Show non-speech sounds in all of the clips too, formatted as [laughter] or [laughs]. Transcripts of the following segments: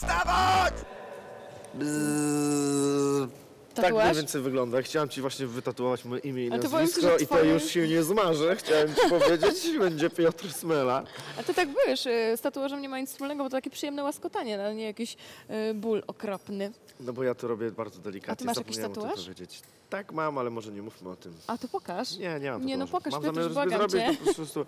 Stop it! Tak Tatuaż? mniej więcej wygląda. Chciałem ci właśnie wytatuować moje imię i A to powiem ci, nazwisko że i to twoje- już się nie zmarzę. Chciałem ci powiedzieć, [laughs] będzie Piotr Smela. A to tak wiesz, y, z tatuażem nie ma nic wspólnego, bo to takie przyjemne łaskotanie, a nie jakiś y, ból okropny. No bo ja to robię bardzo delikatnie. A ty masz jakiś Zapomniałem o tym tatuaż? powiedzieć. Tak mam, ale może nie mówmy o tym. A to pokaż. Nie, nie mam Nie, no tatuażu. pokaż, Mam Piotruś, zamiar sobie błagam zrobić to po prostu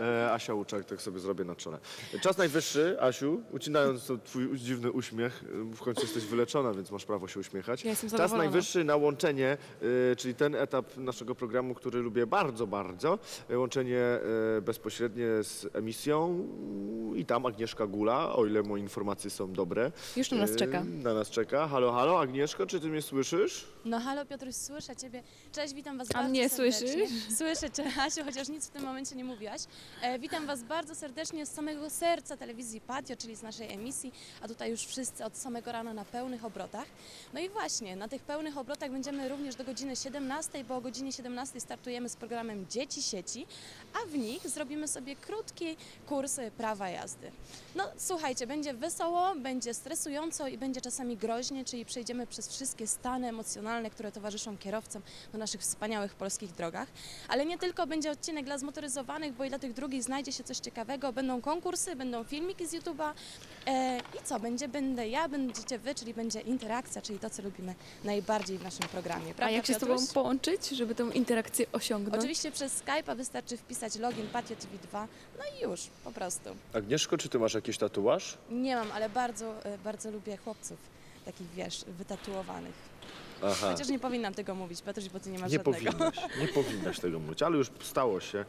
e, Asia Łuczak, tak sobie zrobię na czole. Czas najwyższy, Asiu, ucinając to twój dziwny uśmiech, e, w końcu jesteś wyleczona, więc masz prawo się uśmiechać. Ja jestem Czas zadowolona. Najwyższy na łączenie, e, czyli ten etap naszego programu, który lubię bardzo, bardzo. E, Łączenie e, bezpośrednie z emisją i tam Agnieszka Gula, o ile moje informacje są dobre. Już na nas czeka. Na nas czeka. Halo, halo, Agnieszko, czy ty mnie słyszysz? No halo Piotruś, słyszę Ciebie. Cześć, witam Was A bardzo mnie serdecznie. słyszysz? Słyszę Cię, Asiu, chociaż nic w tym momencie nie mówiłaś. E, witam Was bardzo serdecznie z samego serca telewizji Patio, czyli z naszej emisji, a tutaj już wszyscy od samego rana na pełnych obrotach. No i właśnie, na tych pełnych obrotach będziemy również do godziny 17, bo o godzinie 17 startujemy z programem Dzieci Sieci, a w nich zrobimy sobie krótki kurs prawa jazdy. No słuchajcie, będzie wesoło, będzie stresująco i będzie czasami groźnie, czyli przejdziemy przez wszystkie stany emocjonalne, które towarzyszą kierowcom na naszych wspaniałych polskich drogach. Ale nie tylko będzie odcinek dla zmotoryzowanych, bo i dla tych drugich znajdzie się coś ciekawego. Będą konkursy, będą filmiki z YouTube'a e, i co? Będzie, będę ja, będziecie wy, czyli będzie interakcja, czyli to, co lubimy najbardziej w naszym programie. A Prawda, jak się z Tobą Piotruś? połączyć, żeby tą interakcję osiągnąć? Oczywiście przez Skype'a wystarczy wpisać login Patio TV 2, no i już, po prostu. Agnieszko, czy ty masz jakiś tatuaż? Nie mam, ale bardzo, e, bardzo lubię chłopców, takich wiesz, wytatuowanych. Aha. Chociaż nie powinnam tego mówić, Piotruś, bo ty nie masz Nie żadnego. powinnaś, [laughs] nie powinnaś tego mówić, ale już stało się,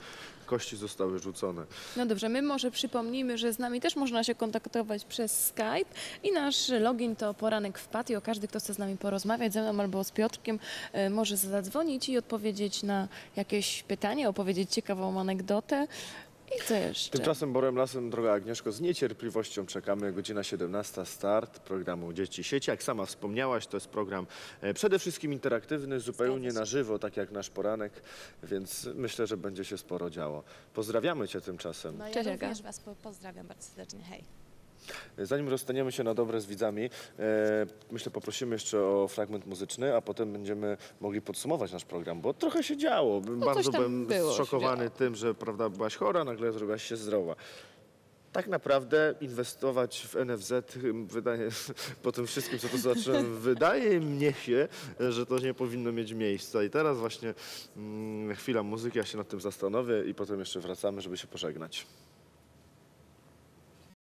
kości zostały rzucone. No dobrze, my może przypomnijmy, że z nami też można się kontaktować przez Skype i nasz login to poranek w patio. Każdy, kto chce z nami porozmawiać ze mną albo z Piotrkiem, e, może zadzwonić i odpowiedzieć na jakieś pytanie, opowiedzieć ciekawą anegdotę. I co jeszcze? Tymczasem Borem Lasem, droga Agnieszko, z niecierpliwością czekamy. Godzina 17, start programu Dzieci Sieci. Jak sama wspomniałaś, to jest program e, przede wszystkim interaktywny, zupełnie na żywo, tak jak nasz poranek, więc myślę, że będzie się sporo działo. Pozdrawiamy Cię tymczasem. No ja Cześć, Aga. również Was po- pozdrawiam bardzo serdecznie, hej. Zanim rozstaniemy się na dobre z widzami, e, myślę poprosimy jeszcze o fragment muzyczny, a potem będziemy mogli podsumować nasz program, bo trochę się działo. coś Bardzo tam byłem było, się zszokowany działo. tym, że prawda, byłaś chora, nagle zrobiłaś się zdrowa. Tak naprawdę inwestować w NFZ, ym, wydaje, [laughs] po tym wszystkim, co tu zobaczyłem, [laughs] wydaje mnie się, że to nie powinno mieć miejsca. I teraz właśnie mm, chwila muzyki, ja się nad tym zastanowię i potem jeszcze wracamy, żeby się pożegnać.